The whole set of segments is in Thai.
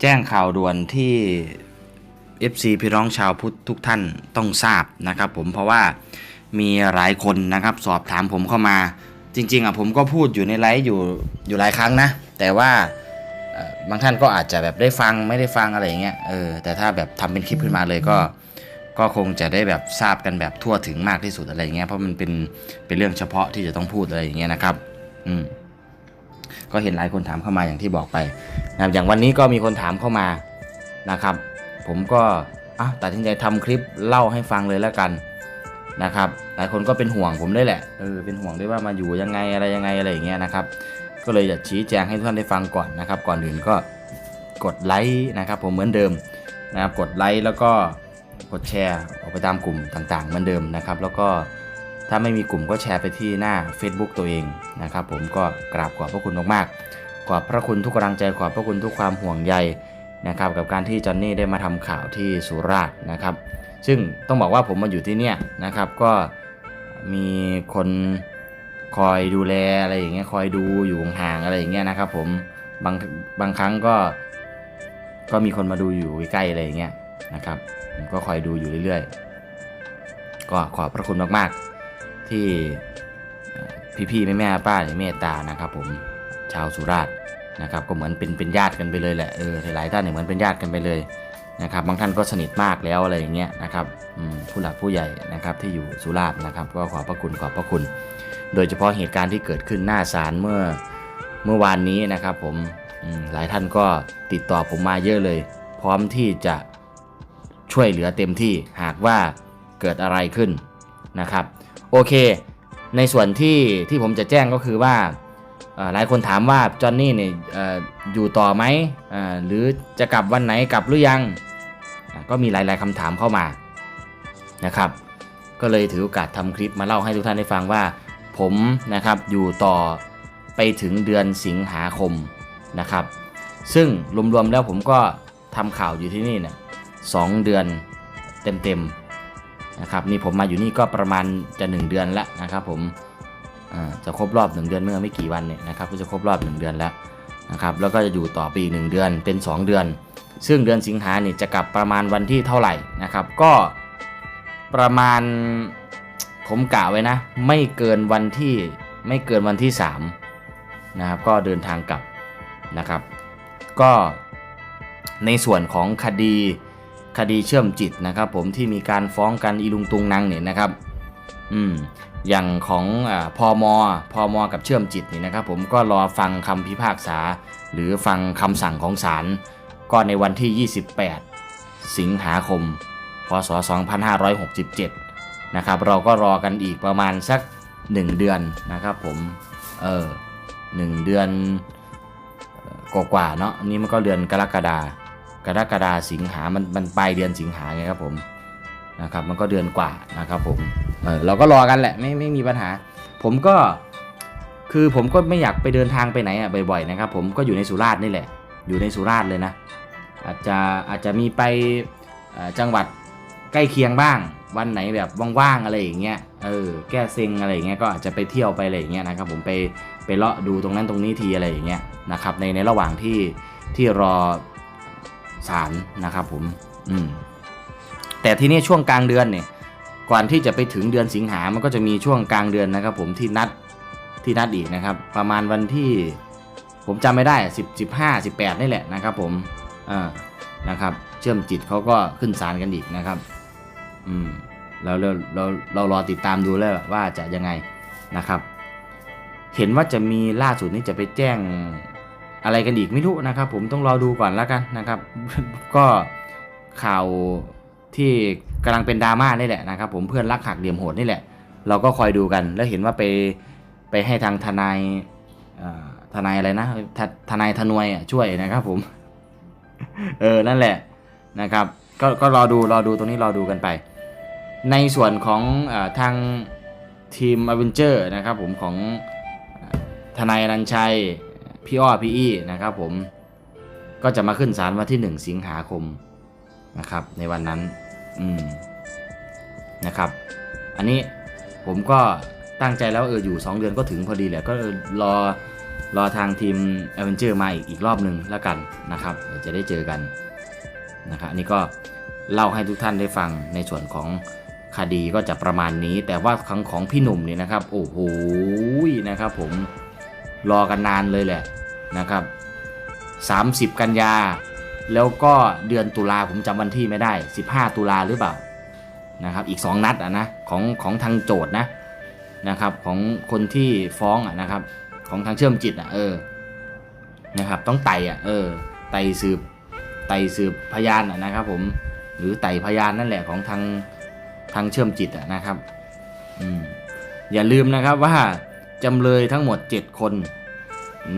แจ้งข่าวด่วนที่ FC พี่น้องชาวพุทธทุกท่านต้องทราบนะครับผมเพราะว่ามีหลายคนนะครับสอบถามผมเข้ามา จริง ๆอะผมก็พูดอยู่ในไลฟ์อยู่อยู่หลายครั้งนะ แต่ว่าบางท่านก็อาจจะแบบได้ฟังไม่ได้ฟังอะไรอย่างเงี้ยเออแต่ถ้าแบบทำเป็นคลิปขึ้นมาเลยก็ ก็คงจะได้แบบทราบกันแบบทั่วถึงมากที่สุดอะไรอย่างเงี้ยเพราะมันเป็นเป็นเรื่องเฉพาะที่จะต้องพูดอะไรอย่างเงี้ยนะครับ อืม ก็เห็นหลายคนถามเข้ามาอย่างที่บอกไปนะครับอย่างวันนี้ก็มีคนถามเข้ามานะครับ ผมก็อะตัดสินใจทำคลิปเล่าให้ฟังเลยแล้วกันนะครับ หลายคนก็เป็นห่วงผมด้วยแหละเออเป็นห่วงด้วยว่ามาอยู่ยังไงอะไรยังไงอะไรอย่างเงี้ยนะครับ ก็เลยอยากชี้แจงให้ทุกท่านได้ฟังก่อนนะครับ ก่อนอื่นก็กดไลค์นะครับผมเหมือนเดิมนะครับกดไลค์แล้วก็กดแชร์ออกไปตามกลุ่มต่างๆเหมือนเดิมนะครับ แล้วก็ ถ้าไม่มีกลุ่มก็แชร์ไปที่หน้า Facebook ตัวเองนะครับ ผมก็กราบขอบพระคุณมากๆ ขอบพระคุณทุกกำลังใจขอบพระคุณทุกความห่วงใยนะครับกับการที่จอนนี่ได้มาทำข่าวที่สุราษฎร์นะครับ ซึ่งต้องบอกว่าผมมาอยู่ที่เนี่ยนะครับก็มีคนคอยดูแลอะไรอย่างเงี้ยคอยดูอยู่ห่างๆอะไรอย่างเงี้ยนะครับ ผมบางบางครั้งก็ ก็มีคนมาดูอยู่ใกล้ๆอะไรอย่างเงี้ยนะครับก็คอยดูอยู่เรื่อยๆ ก็ขอบพระคุณมากๆ ที่เอ่อพี่ๆแม่ๆป้าเนี่ยเมตตานะครับผมชาวสุราษฎร์นะครับก็เหมือนเป็นเป็นญาติกันไปเลยแหละเออหลายๆท่านเนี่ยเหมือนเป็นญาติกันไปเลยนะครับบางท่านก็สนิทมากแล้วอะไรอย่างเงี้ยนะครับผู้หลักผู้ใหญ่นะครับที่อยู่สุราษฎร์นะครับก็ขอพระคุณขอบพระคุณ โดยเฉพาะเหตุการณ์ที่เกิดขึ้นหน้าศาลเมื่อเมื่อวานนี้นะครับผมมหลายท่านก็ติดต่อผมมาเยอะเลย พร้อมที่จะช่วยเหลือเต็มที่หากว่าเกิดอะไรขึ้นนะครับ โอเค ในส่วนที่ที่ผมจะแจ้งก็คือว่าหลายคนถามว่าจอห์นนี่เนี่ยออยู่ต่อไหมหรือจะกลับวันไหนกลับหรือยัง ก็มีหลาย ๆคำถามเข้ามานะครับ ก็เลยถือโอกาสทำคลิปมาเล่าให้ทุกท่านได้ฟังว่า ผมนะครับอยู่ต่อไปถึงเดือนสิงหาคมนะครับ ซึ่งรวม ๆ แล้วผมก็ทำข่าวอยู่ที่นี่เนี่ยสองเดือนเต็ม ๆ นะครับนี่ผมมาอยู่นี่ก็ประมาณจะ 1 เดือนแล้วนะครับผมจะครบรอบ 1 เดือนเมื่อไม่กี่วันเนี่ยนะครับก็จะครบรอบ 1 เดือนแล้วนะครับแล้วก็จะอยู่ต่อไปอีก1เดือนเป็น 2 เดือน ซึ่งเดือนสิงหาเนี่ยจะกลับประมาณวันที่เท่าไหร่นะครับ ก็ประมาณผมกะไว้นะ ไม่เกินวันที่ไม่เกินวันที่3นะครับก็เดินทางกลับนะครับ ก็ในส่วนของคดี คดีเชื่อมจิตนะครับผมที่มีการฟ้องกันอีลุงตุงนางเนี่ยนะครับอืมอย่างของอพอมพอมกับเชื่อมจิตนี่นะครับผมก็รอฟังคำพิพากษา หรือฟังคำสั่งของศาลก็ในวันที่ 28 สิงหาคม พศ 2567 นะครับเราก็รอกันอีกประมาณสัก 1 เดือนนะครับผมเออหนึ่งเดือนกว่าๆเนาะนี่มันก็เดือนกรกฎา กรกฎาสิงหามันมันปลายเดือนสิงหาไงครับผมนะครับมันก็เดือนกว่านะครับผมเออเราก็รอกันแหละไม่ไม่มีปัญหา ผมก็คือผมก็ไม่อยากไปเดินทางไปไหนอะบ่อยๆนะครับผมก็อยู่ในสุราษฎร์นี่แหละ อยู่ในสุราษฎร์เลยนะ อาจจะอาจจะมีไปจังหวัดใกล้เคียงบ้าง วันไหนแบบว่างๆอะไรอย่างเงี้ยเออแก้เซ็งอะไรอย่างเงี้ยก็อาจจะไปเที่ยวไปอะไรอย่างเงี้ยนะครับผมไปไปเลาะดูตรงนั้นตรงนี้ทีอะไรอย่างเงี้ยนะครับในในระหว่างที่ที่รอ ศาลนะครับผมอืมแต่ที่นี่ช่วงกลางเดือนเนี่ยก่อนที่จะไปถึงเดือนสิงหา มันก็จะมีช่วงกลางเดือนนะครับ ผมที่นัดที่นัดอีกนะครับ ประมาณวันที่ผมจำไม่ได้สิบสิบห้าสิบแปดนี่แหละนะครับ ผมอ่านะครับ เชื่อมจิตเขาก็ขึ้นศาลกันอีกนะครับ อืมแล้วเราเราเรารอติดตามดูแล้วว่าจะยังไงนะครับ เห็นว่าจะมีล่าสุดนี้จะไปแจ้ง อะไรกันอีกไม่รู้นะครับ ผมต้องรอดูก่อนแล้วกันนะครับ ก็ข่าวที่กำลังเป็นดราม่านี่แหละนะครับ ผมเพื่อนรักหักเหลี่ยมโหดนี่แหละ เราก็คอยดูกัน แล้วเห็นว่าไปไปให้ทางทนายทนายอะไรนะททนายทนวยช่วยนะครับ ผม เออนั่นแหละนะครับ ก็ก็รอดูรอดูตรงนี้รอดูกันไป ในส่วนของอทางทีมอเวนเจอร์นะครับ ผมของอทนายอนันชัย พี่อ้อพี่อี้นะครับผมก็จะมาขึ้นศาลวันที่ 1 สิงหาคมนะครับ ในวันนั้นอืมนะครับ อันนี้ผมก็ตั้งใจแล้วเอออยู่ 2 เดือนก็ถึงพอดีแหละก็รอรอทางทีม a อเวนเจอร์มาอีกอีกรอบหนึ่งแล้วกันนะครับเดี๋ยวจะได้เจอกันนะครับนนี้ก็เล่าให้ทุกท่านได้ฟังในส่วนของคดีก็จะประมาณนี้ แต่ว่าของของพี่หนุ่มเนี่ยนะครับ โอ้โหนะครับผมรอกันนานเลยแหละ นะครับ 30 กันยา แล้วก็เดือนตุลาผมจำวันที่ไม่ได้ 15 ตุลาหรือเปล่านะครับอีก 2 นัดอะนะของของทางโจทย์นะนะครับของคนที่ฟ้องอะนะครับของทางเชื่อมจิตอะเออนะครับต้องไต่อะเออไต่สืบไต่สืบพยานอะนะครับผมหรือไต่พยานนั่นแหละของทางทางเชื่อมจิตอะนะครับอืมอย่าลืมนะครับว่าจำเลยทั้งหมด 7 คน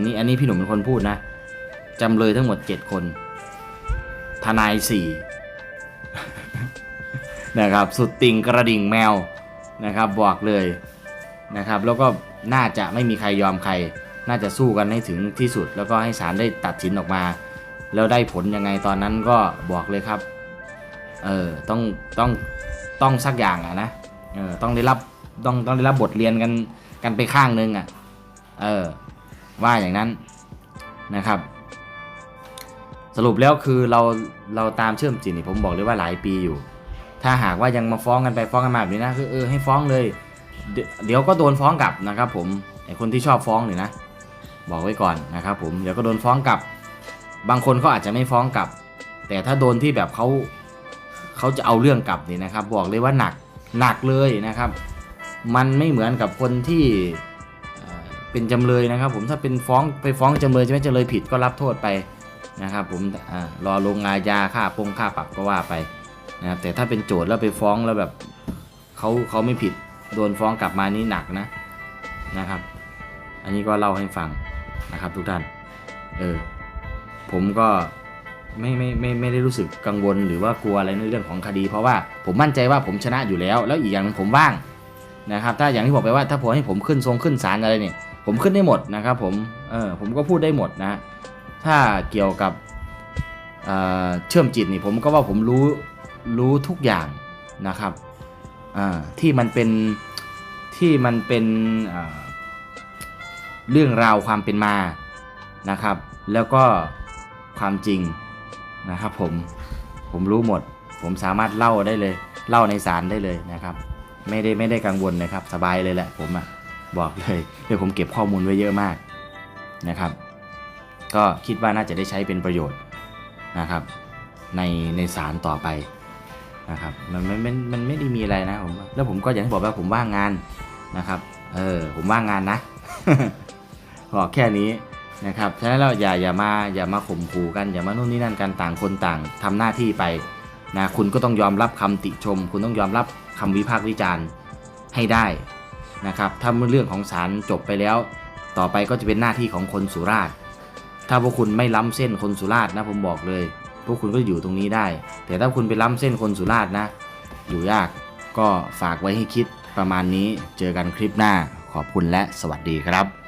นี่อันนี้พี่หนุ่มเป็นคนพูดนะจำเลยทั้งหมด 7 คน ทนาย4นะครับ สุดติ่งกระดิ่งแมวนะครับบอกเลยนะครับ แล้วก็น่าจะไม่มีใครยอมใคร น่าจะสู้กันให้ถึงที่สุด แล้วก็ให้ศาลได้ตัดสินออกมา แล้วได้ผลยังไงตอนนั้นก็บอกเลยครับ เออต้องต้องต้องสักอย่างอะนะเออต้องได้รับต้องต้องได้รับบทเรียนกันกันไปข้างนึงอะเออ ว่าอย่างนั้นนะครับ สรุปแล้วคือเราเราตามเชื่อมจิตนี่ผมบอกเลยว่าหลายปีอยู่ ถ้าหากว่ายังมาฟ้องกันไปฟ้องกันมาแบบนี้นะคือเออให้ฟ้องเลย เดี๋ยวก็โดนฟ้องกลับนะครับ ผมไอคนที่ชอบฟ้องเนี่ยนะ บอกไว้ก่อนนะครับ ผมเดี๋ยวก็โดนฟ้องกลับ บางคนเขาอาจจะไม่ฟ้องกลับ แต่ถ้าโดนที่แบบเขาเขาจะเอาเรื่องกลับนี่นะครับ บอกเลยว่าหนักหนักเลยนะครับ มันไม่เหมือนกับคนที่ เป็นจำเลยนะครับ ผมถ้าเป็นฟ้องไปฟ้องจำเลยใช่ไหมจำเลยผิดก็รับโทษไปนะครับ ผมรอลงอาญาค่าปงค่าปรับก็ว่าไปนะครับแต่ถ้าเป็นโจทย์แล้วไปฟ้องแล้วแบบเขาเขาไม่ผิดโดนฟ้องกลับมานี่หนักนะนะครับ อันนี้ก็เล่าให้ฟังนะครับทุกท่านเออผมก็ไม่ไม่ไม่ไม่ได้รู้สึกกังวลหรือว่ากลัวอะไรในเรื่องของคดี เพราะว่าผมมั่นใจว่าผมชนะอยู่แล้ว แล้วอีกอย่างนึงผมว่างนะครับ ถ้าอย่างที่บอกไปว่าถ้าผมให้ผมขึ้นทรงขึ้นศาลอะไรเนี่ย ผมขึ้นได้หมดนะครับผม เออผมก็พูดได้หมดนะ ถ้าเกี่ยวกับเเชื่อมจิตนี่ผมก็ว่าผมรู้รู้ทุกอย่างนะครับอ่าที่มันเป็นที่มันเป็นเรื่องราวความเป็นมานะครับ แล้วก็ความจริงนะครับผมผมรู้หมด ผมสามารถเล่าได้เลย เล่าในศาลได้เลยนะครับ ไม่ได้ไม่ได้กังวลเลยครับ สบายเลยแหละผมอะ บอกเลยเดี๋ยวผมเก็บข้อมูลไว้เยอะมากนะครับ ก็คิดว่าน่าจะได้ใช้เป็นประโยชน์นะครับ ในในศาลต่อไปนะครับมันมันมันมันไม่ได้มีอะไรนะผมแล้วผมก็อย่างที่บอกว่าผมว่างงานนะครับ เออผมว่างงานนะบอกแค่นี้นะครับฉะนั้นเราอย่าอย่ามาอย่ามาข่มขู่กันอย่ามานู่นนี่นั่นกันต่างคนต่างทำหน้าที่ไปนะคุณก็ต้องยอมรับคำติชม คุณต้องยอมรับคำวิพากษ์วิจารณ์ให้ได้ นะครับถ้าเรื่องของศาลจบไปแล้ว ต่อไปก็จะเป็นหน้าที่ของคนสุราษฎร์ถ้าพวกคุณไม่ล้ำเส้นคนสุราษฎร์นะผมบอกเลย พวกคุณก็อยู่ตรงนี้ได้ แต่ถ้าคุณไปล้ำเส้นคนสุราษฎร์นะ อยู่ยากก็ฝากไว้ให้คิดประมาณนี้เจอกันคลิปหน้าขอบคุณและสวัสดีครับ